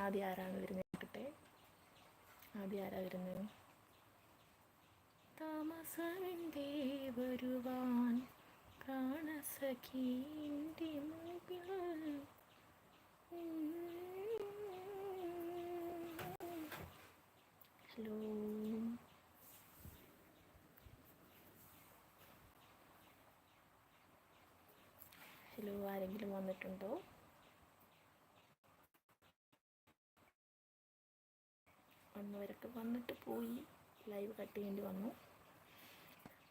ആദ്യം ആരാണ് വരുന്നത് കിട്ടെ ആദ്യം ആരാ വരുന്നത്? താമസമിന്റെ വരുവാൻ പ്രാണസഖീന്റെ മുൻപിൽ ഹലോ. ഹലോ ആരെങ്കിലും വന്നിട്ടുണ്ടോ? വന്നവരൊക്കെ വന്നിട്ട് പോയി. ലൈവ് കട്ട് ചെയ്യേണ്ടി വന്നു.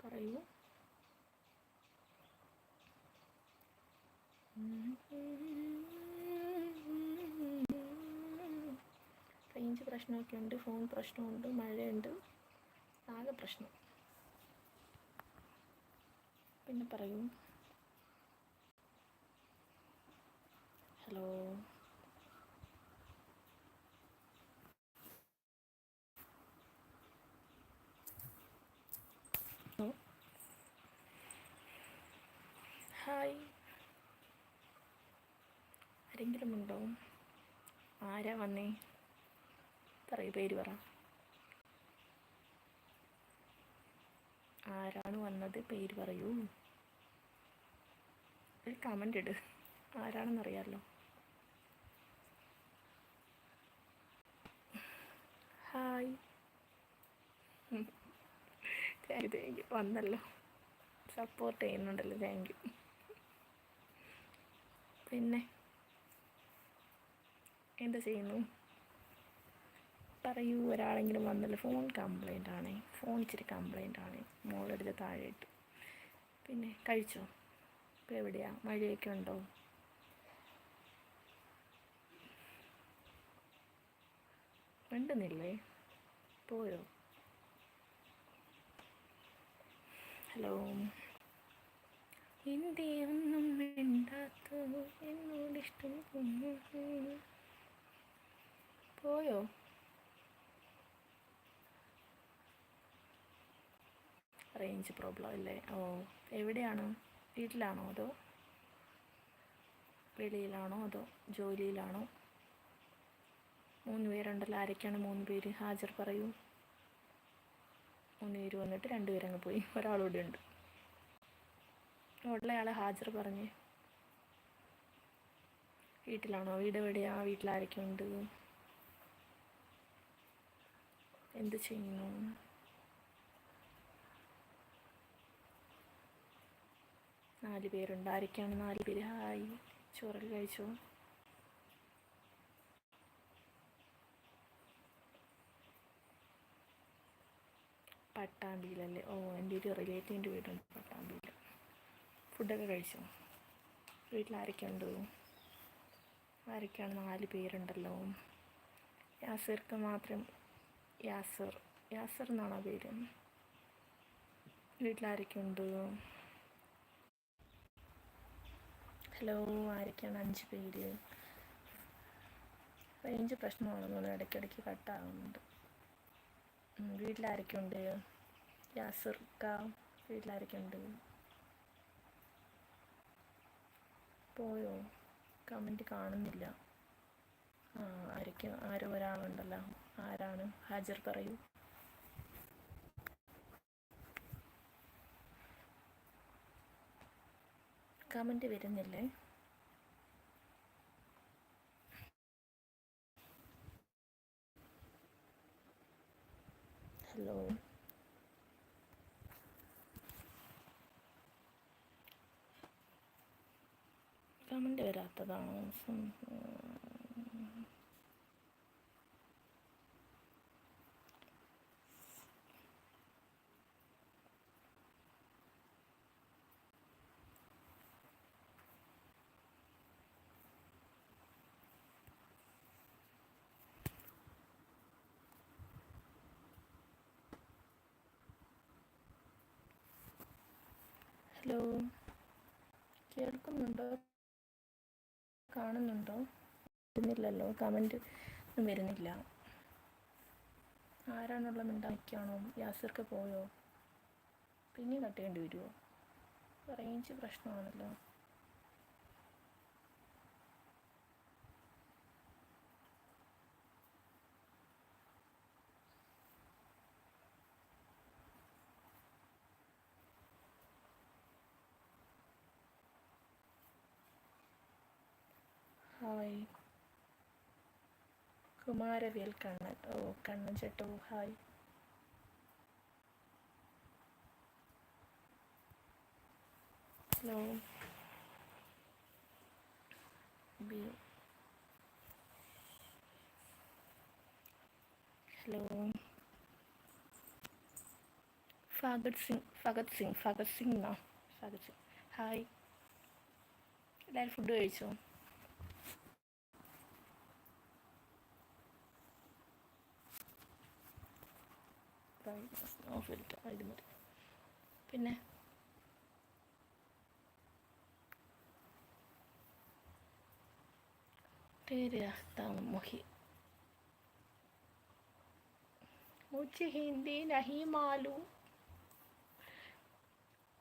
പറയൂ. റേഞ്ച് പ്രശ്നമൊക്കെ ഉണ്ട് ഫോൺ പ്രശ്നമുണ്ട് മഴയുണ്ട് ആകെ പ്രശ്നം. പിന്നെ പറയൂ. ഹലോ. ഹായ്. ആരെങ്കിലും ഉണ്ടോ ആരാ വന്നേ? പറയൂ പേര് പറ. ആരാണ് വന്നത്? പേര് പറയൂ. ഒരു കമന്റ് ഇട്. ആരാണെന്നറിയാമല്ലോ ഹായ്. താങ്ക് യു വന്നല്ലോ. സപ്പോർട്ട് ചെയ്യുന്നുണ്ടല്ലോ. താങ്ക് യു പിന്നെ എന്താ ചെയ്യുന്നു? പറയൂ ഒരാളെങ്കിലും വന്നല്ലോ. ഫോൺ കംപ്ലൈന്റ് ആണേ. ഫോൺ ഇച്ചിരി കംപ്ലൈന്റ് ആണേ. മോളെടുത്ത് താഴെ ഇട്ടു പിന്നെ കഴിച്ചോ? ഇപ്പോൾ എവിടെയാ? മഴയൊക്കെ ഉണ്ടോ? ഉണ്ടെന്നില്ലേ? പോയോ? ഹലോ? എന്തേ ഒന്നും വേണ്ടാത്ത എന്നോട് ഇഷ്ടം പോയോ? റേഞ്ച് പ്രോബ്ലം അല്ലേ? ഓ എവിടെയാണ്? വീട്ടിലാണോ അതോ? വെളിയിലാണോ അതോ ജോലിയിലാണോ? മൂന്ന് പേരുണ്ടല്ലോ. ആരൊക്കെയാണ് മൂന്ന് പേര്? ഹാജർ പറയൂ. മൂന്ന് പേര് വന്നിട്ട് രണ്ട് പേരങ്ങ് പോയി. ഒരാളൂടെ ഉണ്ട് ഉള്ളയാളെ ഹാജർ പറഞ്ഞേ. വീട്ടിലാണോ? വീട് എവിടെയാ? വീട്ടിലാരൊക്കെ ഉണ്ട്? എന്ത് ചെയ്യുന്നു? നാല് പേരുണ്ട്. ആരൊക്കെയാണ് നാല് പേര്? ഹായ്. ചോറൽ കഴിച്ചോ? പട്ടാമ്പിയിലല്ലേ? ഓ എന്റെ ഒരു റിലേറ്റീവിന്റെ വീടുണ്ട് പട്ടാമ്പിയിൽ. ഫുഡൊക്കെ കഴിച്ചോ? വീട്ടിൽ ആരൊക്കെയുണ്ട് ആരൊക്കെയാണ് നാല് പേരുണ്ടല്ലോ? യാസിർക്ക് മാത്രം യാസർ യാസർ എന്നാണോ പേര്? വീട്ടിലാരൊക്കെയുണ്ട്? ഹലോ ആരൊക്കെയാണ് അഞ്ച് പേര്? റേഞ്ച് പ്രശ്നമാണെന്ന്? ഇടയ്ക്കിടയ്ക്ക് കട്ടാകുന്നുണ്ട് വീട്ടിലാരൊക്കെയുണ്ട്? യാസിർക്ക വീട്ടിലാരൊക്കെയുണ്ട്? പോയോ? കമന്റ് കാണുന്നില്ല. ആ ആരൊക്കെ ആരോ ഒരാളുണ്ടല്ലോ. ആരാണ്? ഹാജർ പറയൂ. കമന്റ് വരുന്നില്ലേ ഹലോ സം- ഹലോ കേൾക്കുന്നുണ്ടോ? കാണുന്നുണ്ടോ? വരുന്നില്ലല്ലോ. കമന്റ് ഒന്നും വരുന്നില്ല. ആരാണുള്ള മിണ്ടാക്കിയാണോ യാസിർക്ക് പോയോ? പിന്നെ കട്ട് ചെയ്യേണ്ടി വരുമോ റേഞ്ച് പ്രശ്നമാണല്ലോ. ഹായ്. കുമാരവേൽ കണ്ണൻ ഓ കണ്ണൻ ചേട്ടോ hi. Hello. B hello. Fahadh Singh Fahadh Singh Fahadh Singh എന്നോ? ഫഗത് സിംഗ്. ഹായ്. എല്ലാവരും ഫുഡ് കഴിച്ചോ? ഓഫ് ഇത് മതി. പിന്നെ? ഹിന്ദി നഹി മാലു.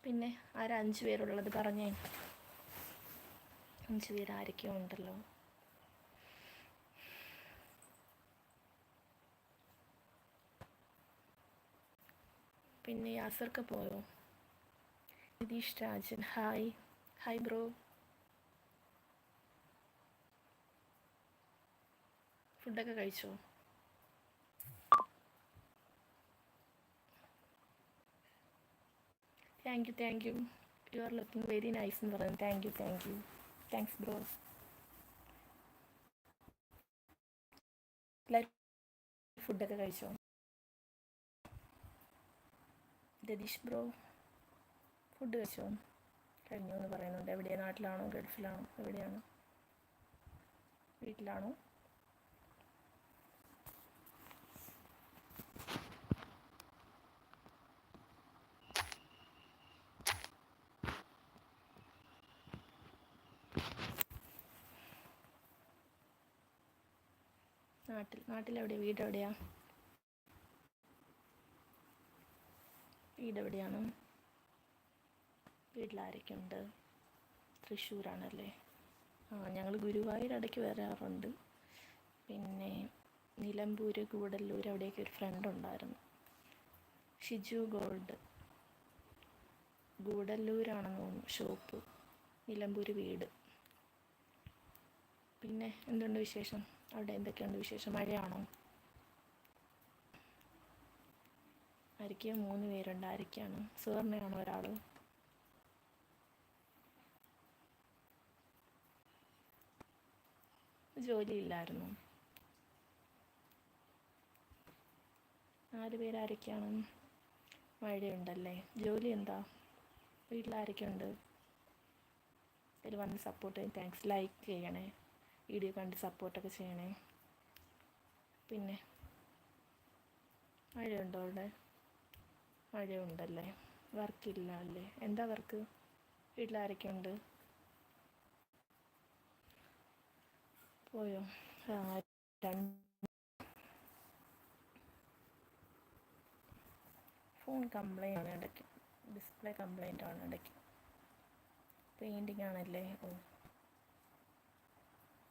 പിന്നെ ആരഞ്ചു പേരുള്ളത് പറഞ്ഞേ? അഞ്ചു പേരാരൊക്കെയോ ഉണ്ടല്ലോ. പിന്നെ യാസർക്ക് പോയോ? Nitish Rajan hi. Hi bro. ഫുഡൊക്കെ കഴിച്ചോ? Thank you thank you you are looking very nice എന്ന് പറയുന്നത് thank you thank you thanks bro എല്ലാവരും ഫുഡൊക്കെ കഴിച്ചോ? രതീഷ് ബ്രോ ഫുഡ് കഴിച്ചോ? കഴിഞ്ഞു എന്ന് പറയുന്നുണ്ട്. എവിടെയാണ് നാട്ടിലാണോ? ഗൾഫിലാണോ? എവിടെയാണ്? വീട്ടിലാണോ? നാട്ടിൽ നാട്ടിലെവിടെയാണ് വീട് എവിടെയാണ് വീട്ടിലാരൊക്കെ ഉണ്ട് തൃശ്ശൂരാണല്ലേ? ആ ഞങ്ങൾ ഗുരുവായൂർ ഇടയ്ക്ക് വരാറുണ്ട്. പിന്നെ നിലമ്പൂർ കൂടല്ലൂർ അവിടെയൊക്കെ ഒരു ഫ്രണ്ട് ഉണ്ടായിരുന്നു. ഷിജു ഗോൾഡ്. ഗൂഡല്ലൂരാണെന്ന് തോന്നുന്നു ഷോപ്പ് നിലമ്പൂർ വീട്. പിന്നെ എന്തുണ്ട് വിശേഷം? അവിടെ എന്തൊക്കെയുണ്ട് വിശേഷം? മഴയാണോ? ആരൊക്കെയോ മൂന്ന് പേരുണ്ട് ആരൊക്കെയാണ് സുവർണയാണോ ഒരാൾ ജോലിയില്ലായിരുന്നു. നാല് പേരാരൊക്കെയാണ് മഴയുണ്ടല്ലേ ജോലി എന്താ? വീട്ടിലാരൊക്കെയുണ്ട് ഇതിൽ വന്ന് സപ്പോർട്ട് താങ്ക്സ് ലൈക്ക് ചെയ്യണേ. വീഡിയോ കണ്ട് സപ്പോർട്ടൊക്കെ ചെയ്യണേ. പിന്നെ മഴയുണ്ടോ അവിടെ? മഴയുണ്ടല്ലേ? വർക്കില്ല അല്ലേ എന്താ വർക്ക്? വീട്ടിലാരൊക്കെ ഉണ്ട് പോയോ ഫോൺ കംപ്ലൈന്റ് ആണ് ഇടയ്ക്ക്. ഡിസ്പ്ലേ കംപ്ലൈന്റ് ആണ് ഇടയ്ക്ക്. പെയിന്റിങ് ആണല്ലേ ഓ.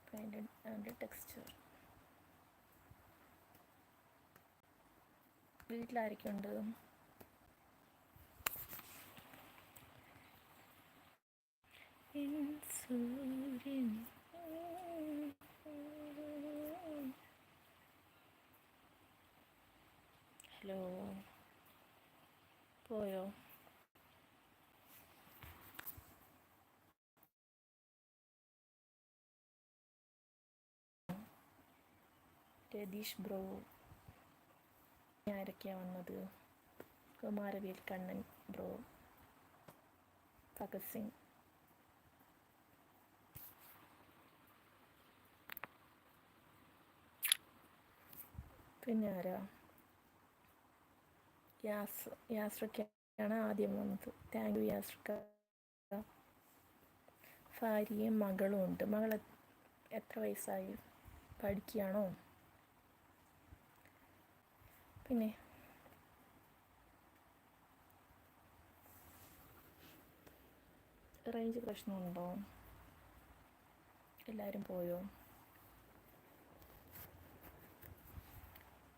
Painted and texture. വീട്ടിലാരൊക്കെ ഹലോ പോയോ? രതീഷ് ബ്രോ ആരൊക്കെയാണ് വന്നത്? കുമാരവേൽ കണ്ണൻ ബ്രോ ഭഗത് സിംഗ്. പിന്നെ ആരാ യാസ് യാസ്രക്കാണ് ആദ്യം വന്നത്. താങ്ക് യു യാസ്രക്ക ഭാര്യയും മകളും ഉണ്ട്. മകൾ എത്ര വയസ്സായി? പഠിക്കുകയാണോ? പിന്നെ? റേഞ്ച് പ്രശ്നമുണ്ടോ? എല്ലാവരും പോയോ?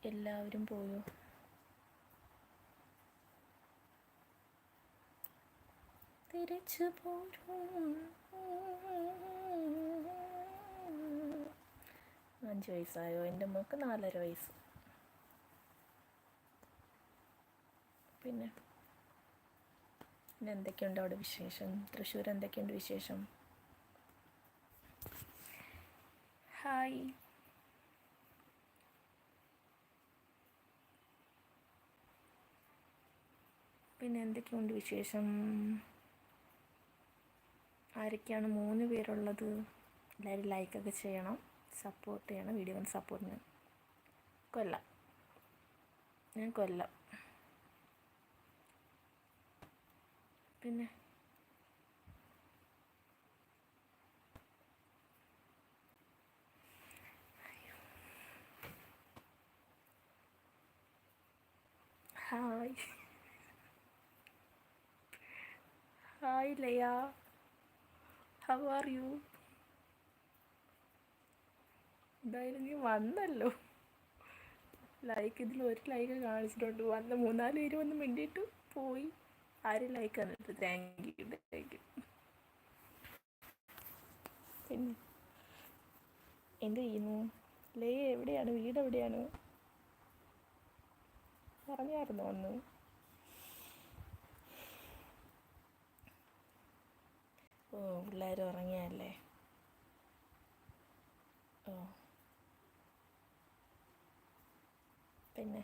എല്ലാവരും പോയോ? തിരിച്ചു പോരും. അഞ്ച് വയസ്സായോ? എന്റെ മോൾക്ക് നാലര വയസ്സ്. പിന്നെ? പിന്നെ എന്തൊക്കെയുണ്ട് അവിടെ വിശേഷം? തൃശ്ശൂർ എന്തൊക്കെയുണ്ട് വിശേഷം? ഹായ്. പിന്നെ എന്തൊക്കെയുണ്ട് വിശേഷം? ആരൊക്കെയാണ് മൂന്ന് പേരുള്ളത്? എല്ലാവരും ലൈക്കൊക്കെ ചെയ്യണം സപ്പോർട്ട് ചെയ്യണം വീഡിയോ കൊണ്ട് സപ്പോർട്ടിന് കൊല്ലം. ഞാൻ കൊല്ലം. പിന്നെ? Hi hi Laya how are you എന്തായാലും നീ വന്നല്ലോ. ലൈക്ക് ഇതിൽ ഒരു ലൈക്ക് കാണിച്ചിട്ടുണ്ട്. വന്ന് മൂന്നാൽ പേര് വന്ന് മിണ്ടിയിട്ട് പോയി. ആര് ലൈക്ക് തന്നിട്ട് താങ്ക് യു താങ്ക് യു പിന്നെ എന്ത് ചെയ്യുന്നു? ലേ എവിടെയാണ്? വീട് എവിടെയാണ്? പറഞ്ഞായിരുന്നു ഒന്ന് ഓ പിള്ളേർ ഉറങ്ങിയല്ലേ ഓ. പിന്നെ?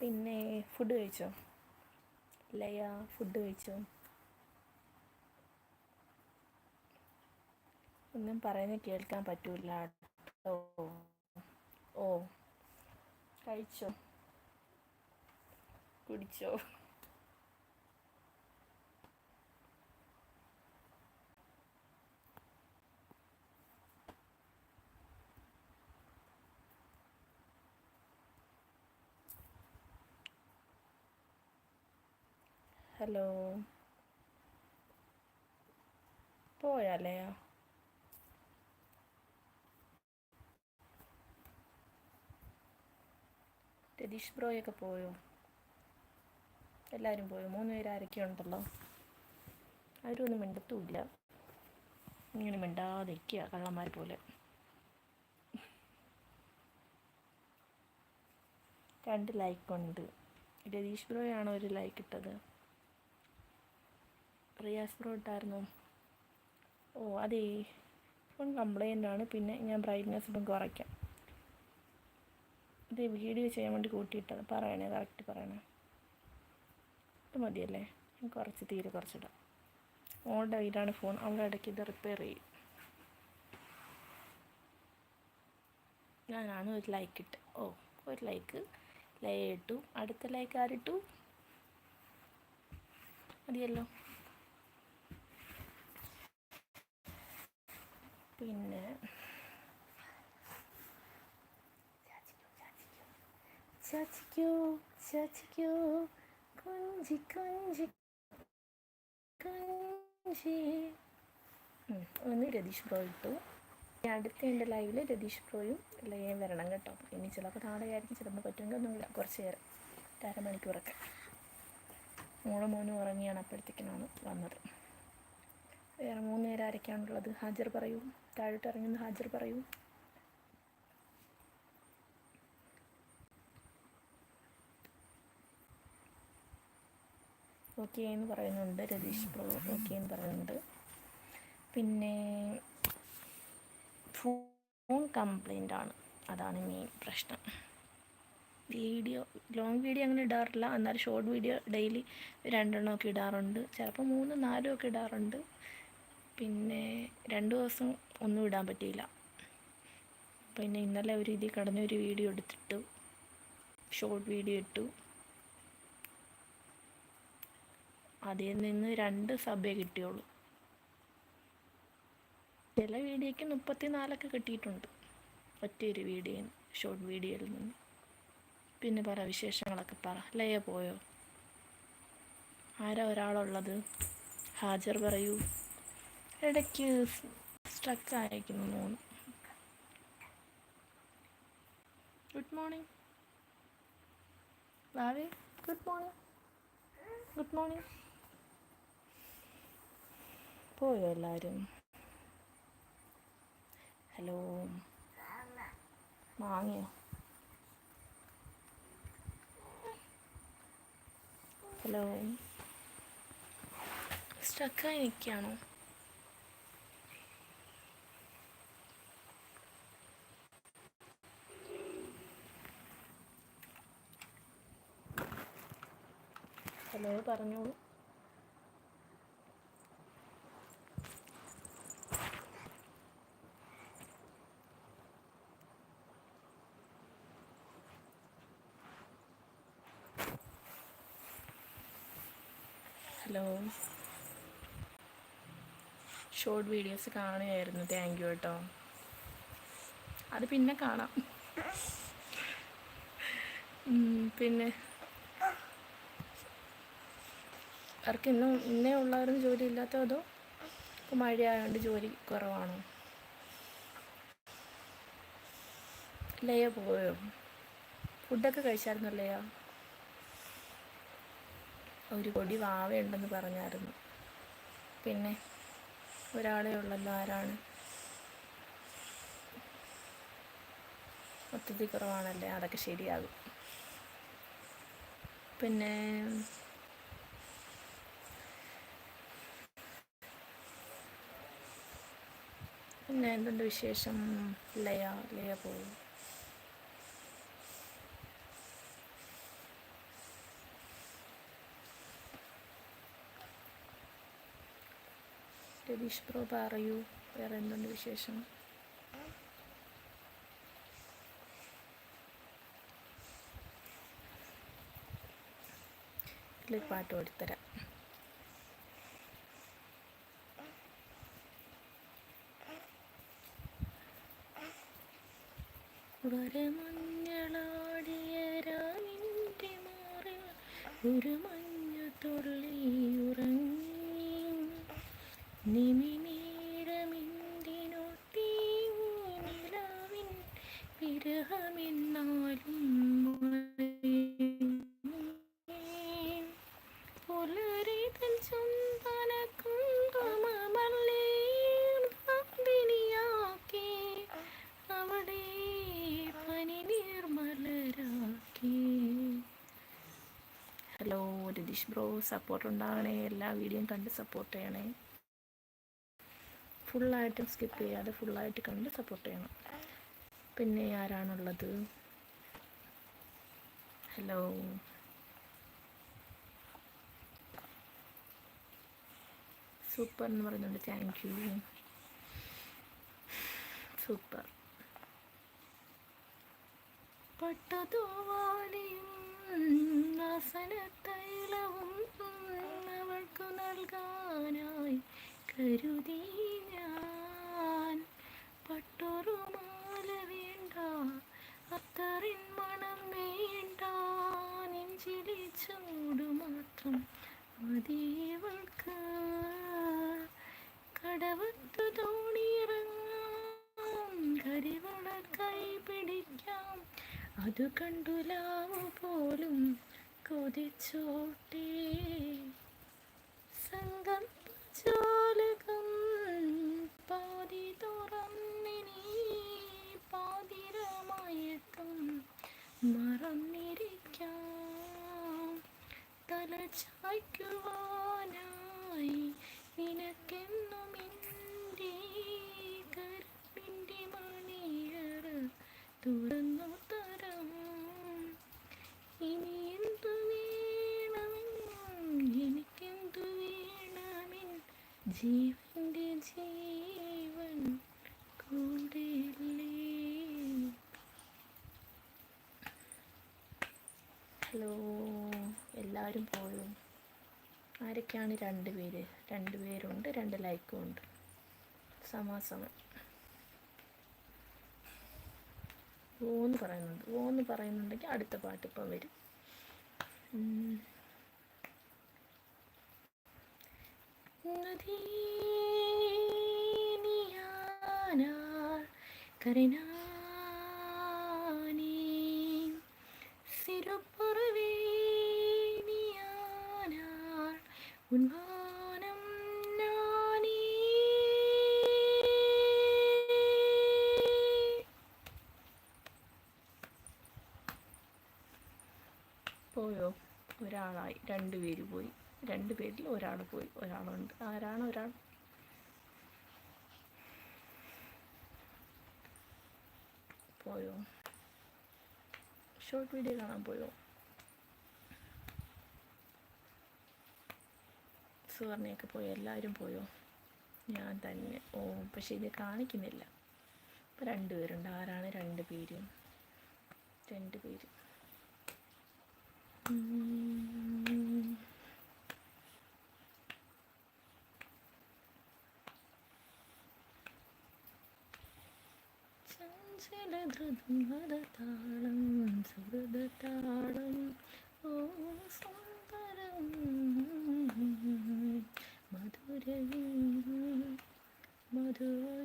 പിന്നെ ഫുഡ് കഴിച്ചോ? ലയ ഫുഡ് കഴിച്ചോ? ഒന്നും പറയുന്നത് കേൾക്കാൻ പറ്റൂല ഓ. കഴിച്ചോ? കുടിച്ചോ? ഹലോ. പോയാലയോ രതീഷ് ബ്രോയൊക്കെ പോയോ? എല്ലാവരും പോയോ? മൂന്ന് പേര് ആരൊക്കെ ഉണ്ടല്ലോ ഒന്നും മിണ്ടത്തുമില്ല ഇങ്ങനെ മിണ്ടാതിരിക്കുക കള്ളന്മാർ പോലെ. രണ്ട് ലൈക്ക് ഉണ്ട് രതീഷ് ബ്രോയാണോ ഒരു ലൈക്ക് ഇട്ടത്? റിയാസ് ബ്രോ ഇട്ടായിരുന്നു. ഓ അതേ. ഫോൺ കംപ്ലൈന്റ് ആണ്. പിന്നെ ഞാൻ ബ്രൈറ്റ്നെസ് ഇപ്പം കുറയ്ക്കാം ഇത് വീഡിയോ ചെയ്യാൻ വേണ്ടി കൂട്ടിയിട്ടത്. പറയണേ കറക്റ്റ് പറയണേ. ഇത് മതിയല്ലേ? കുറച്ച് തീരെ കുറച്ചിടാം. മോളുടെ കയ്യിലാണ് ഫോൺ അവിടെ ഇടയ്ക്ക് ഇത് റിപ്പയർ ചെയ്യും. ഞാനാണ് ഒരു ലൈക്ക് ഇട്ട് ഓ ഒരു ലൈക്ക് ലൈ ഇട്ടു. അടുത്ത ലൈക്ക് ആരിട്ടു മതിയല്ലോ. പിന്നെ ചാച്ചിക്കോ ചാച്ചിക്കോ കുഞ്ചി കുഞ്ചി കുഞ്ചി. ഒന്ന് രതീഷ് ബ്രോ ഇട്ടു. അടുത്ത എന്റെ ലൈവിൽ രതീഷ് ബ്രോയും ലയം വരണം കേട്ടോ. ഇനി ചിലപ്പോൾ നാളെ ആയിരിക്കും ചിലപ്പോൾ പറ്റുമെങ്കിൽ ഒന്നുമില്ല. കുറച്ച് നേരം അരമണിക്കൂറൊക്കെ. മൂന്ന് മോനും ഉറങ്ങിയാണ് അപ്പോഴത്തേക്കിനാണ് വന്നത്. വേറെ മൂന്ന് നേരം ആരൊക്കെയാണുള്ളത്? ഹാജർ പറയൂ. താഴോട്ട് ഇറങ്ങുന്ന ഹാജർ പറയൂ. ഓക്കെ എന്ന് പറയുന്നുണ്ട് രതീഷ് പ്രോ ഓക്കെ എന്ന് പറയുന്നുണ്ട്. പിന്നെ ഫോൺ കംപ്ലൈന്റ് ആണ്. അതാണ് മെയിൻ പ്രശ്നം. വീഡിയോ ലോങ് വീഡിയോ അങ്ങനെ ഇടാറില്ല. എന്നാൽ ഷോർട്ട് വീഡിയോ ഡെയിലി രണ്ടെണ്ണമൊക്കെ ഇടാറുണ്ട്. ചിലപ്പോൾ മൂന്നും നാലും ഒക്കെ ഇടാറുണ്ട്. പിന്നെ രണ്ട് ദിവസം ഒന്നും ഇടാൻ പറ്റിയില്ല. പിന്നെ ഇന്നലെ ഒരു ഇതിൽ കടന്നൊരു വീഡിയോ എടുത്തിട്ടു. ഷോർട്ട് വീഡിയോ ഇട്ടു. അതിൽ നിന്ന് രണ്ട് സബേ കിട്ടിയുള്ളൂ. ചില വീഡിയോയ്ക്ക് മുപ്പത്തി നാലൊക്കെ കിട്ടിയിട്ടുണ്ട്. ഒറ്റയൊരു വീഡിയോ ഷോർട്ട് വീഡിയോയിൽ നിന്ന്. പിന്നെ പറ വിശേഷങ്ങളൊക്കെ പറ. ലയ പോയോ? ആരാ ഒരാളുള്ളത്? ഹാജർ പറയൂ. ഇടയ്ക്ക് സ്ട്രക്ക് ആയിരിക്കുന്നു തോന്നുന്നു ഗുഡ് മോർണിംഗ് ഭാവി? ഗുഡ് മോർണിംഗ് ഗുഡ് മോർണിംഗ് പോയോ എല്ലാവരും ഹലോ. മാങ്ങയോ? ഹലോ. സ്ട്രക്കായി നിൽക്കുകയാണോ ഹലോ പറഞ്ഞോളൂ. ഹലോ. ഷോർട്ട് വീഡിയോസ് കാണുകയായിരുന്നു. താങ്ക് യു കേട്ടോ. അത് പിന്നെ കാണാം. പിന്നെ അവർക്ക് ഇന്നും ഇന്നേ ഉള്ളവരും ജോലി ഇല്ലാത്തോ അതോ മഴ മഴയായതുകൊണ്ട് ജോലി കുറവാണോ? ലയ പോയോ? ഫുഡൊക്കെ കഴിച്ചായിരുന്നു ലയ? ഒരു കൊടി വാവയുണ്ടെന്ന് പറഞ്ഞായിരുന്നു. പിന്നെ ഒരാളെ ഉള്ളല്ലോ ആരാണ്? മൊത്തത്തിൽ കുറവാണല്ലേ അതൊക്കെ ശരിയാകും. പിന്നെ പിന്നെ എന്തുണ്ട് വിശേഷം? ലയ ലയ പോകും രതീഷ് പ്രോ പറയൂ വേറെ എന്തുണ്ട് വിശേഷം? ഇതിലൊരു പാട്ട് പാടിത്തരാം രതീഷ് ബ്രോ സപ്പോർട്ട് ഉണ്ടാകണേ എല്ലാ വീഡിയോയും കണ്ട് സപ്പോർട്ട് ചെയ്യണേ. ഫുള്ളായിട്ടും സ്കിപ്പ് ചെയ്യാതെ ഫുള്ളായിട്ട് കണ്ട് സപ്പോർട്ട് ചെയ്യണം. പിന്നെ ആരാണുള്ളത്? ഹലോ സൂപ്പർ എന്ന് പറയുന്നുണ്ട്. താങ്ക് യു സൂപ്പർ പട്ടതോവാലിയും ആസനത്തൈലവും കരുതി ഞാൻ. പട്ടൊരുമാല വേണ്ട അത്തറിൻ മണം വേണ്ട. നെഞ്ചിലെ ചൂട് മാത്രം മതിയവൾക്ക് കടവത്തു തോണിയിറങ്ങാം കരിവള കൈ പിടിക്കാം. അത് കണ്ടുലാവ് പോലും കൊതിച്ചോട്ടേ. ചായ്ക്കുവാനായി നിനക്കെന്നും എന്റെ തുറന്നു ഇനി എന്തു എനിക്കെന്തു ജീവൻ കൂടെയല്ലേ ഹലോ എല്ലാവരും പോയോ ആരൊക്കെയാണ് രണ്ട് പേര്. രണ്ട് പേരുണ്ട് രണ്ട് ലൈക്കും ഉണ്ട്. സമാസമം. ഓന്ന് പറയുന്നുണ്ട്. ഓന്ന് പറയുന്നുണ്ടെങ്കിൽ അടുത്ത പാട്ട് ഇപ്പം വരും. ഉം. പേരിൽ ഒരാൾ പോയി ഒരാളുണ്ട്. ആരാണ് ഒരാൾ? പോയോ? ഷോർട്ട് വീഡിയോ കാണാൻ പോയോ? സുവർണയൊക്കെ പോയോ? എല്ലാവരും പോയോ? ഞാൻ തന്നെ. ഓ പക്ഷെ ഇത് കാണിക്കുന്നില്ല. ഇപ്പം രണ്ടുപേരുണ്ട്. ആരാണ് രണ്ട് പേരും? രണ്ട് പേര്. ഉം. ചഞ്ചലധൃതതാളം സുഹൃതതാളം ഓ സുന്ദരം. മധുരം മധുരം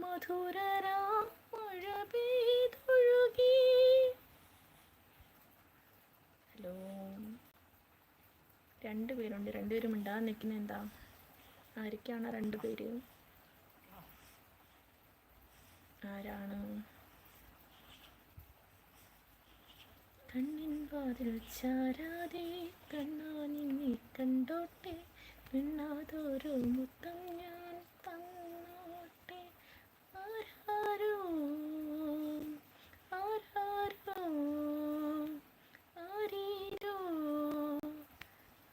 മധുരരാ മഴ പെയ്തൊഴുകി. ഹലോ. രണ്ട് പേരുണ്ട് രണ്ടുപേരും ഉണ്ടാകാൻ നിൽക്കുന്ന എന്താ ആരൊക്കെയാണ് രണ്ട് പേര് ആരാണ്? കണ്ണിൻ വാതിൽ ചാരാതെ കണ്ണാ നിന്നെ കണ്ടോട്ടെ പിണ്ണാതൊരു മുത്തം ഞാൻ തന്നോട്ടെ. ആരാരോ? ആരാരോ? ആരീരോ?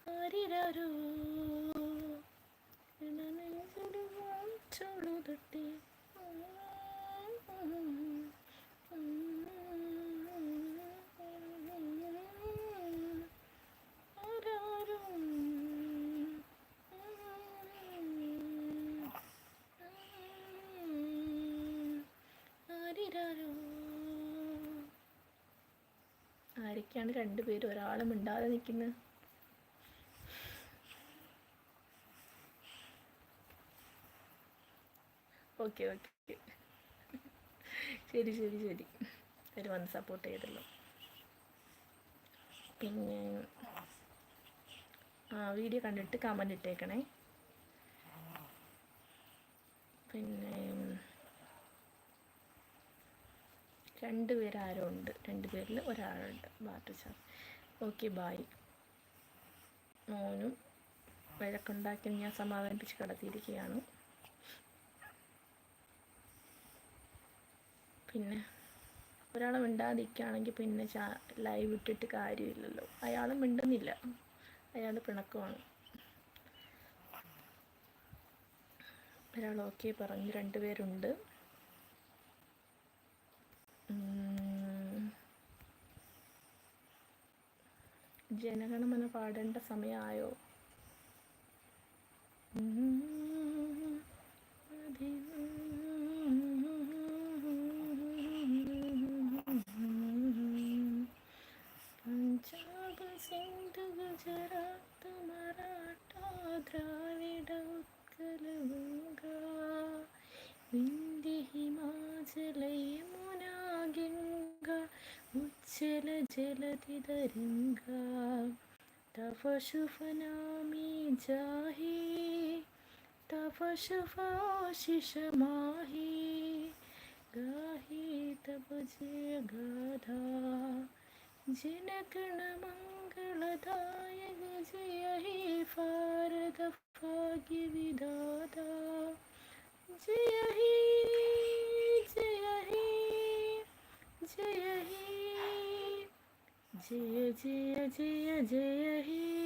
ആരിരാരോ? ചൊളുതൊട്ടി. ആരൊക്കെയാണ് രണ്ടുപേരും? ഒരാളും മിണ്ടാതെ നിൽക്കുന്നത് ഓക്കെ ഓക്കെ ശരി ശരി ശരി. ഒരു വന്ന് സപ്പോർട്ട് ചെയ്തല്ലോ. പിന്നെ ആ വീഡിയോ കണ്ടിട്ട് കമന്റ് ഇട്ടേക്കണേ. പിന്നെ രണ്ട് പേരാരോ ഉണ്ട് രണ്ട് പേരിൽ ഒരാളുണ്ട്. ബാറ്റു ചാർ ഓക്കെ ബായ് മോനും വഴക്കുണ്ടാക്കി ഞാൻ സമാധാനിപ്പിച്ച് കടത്തിയിരിക്കുകയാണ്. പിന്നെ ഒരാളെ മിണ്ടാതിരിക്കുകയാണെങ്കിൽ പിന്നെ ചാ ലൈവ് ഇട്ടിട്ട് കാര്യമില്ലല്ലോ അയാൾ മിണ്ടുന്നില്ല അയാൾ പിണക്കമാണ് ഒരാൾ ഓക്കെ പറഞ്ഞു രണ്ടുപേരുണ്ട്. ജനഗണമന പാടേണ്ട സമയമായോ സിന്ധു ഗുജറാത്ത് മറാഠ ദ്രാവിഡ ഉത്കല ഗംഗ വിന്ധ്യ ഹിമാചല യമുന ഗംഗ ഉജ്ജല ജലധി തരംഗ തവ ശുഭ നാമി ജാഹി തവ ശുഭാശിഷ മാഹി ഗാഹി തവ ജയ ഗാഥാ जनगण मंगलदायक जय हे भारत भाग्य विधाता जय हे जय हे जय हे जय जय जय जय हे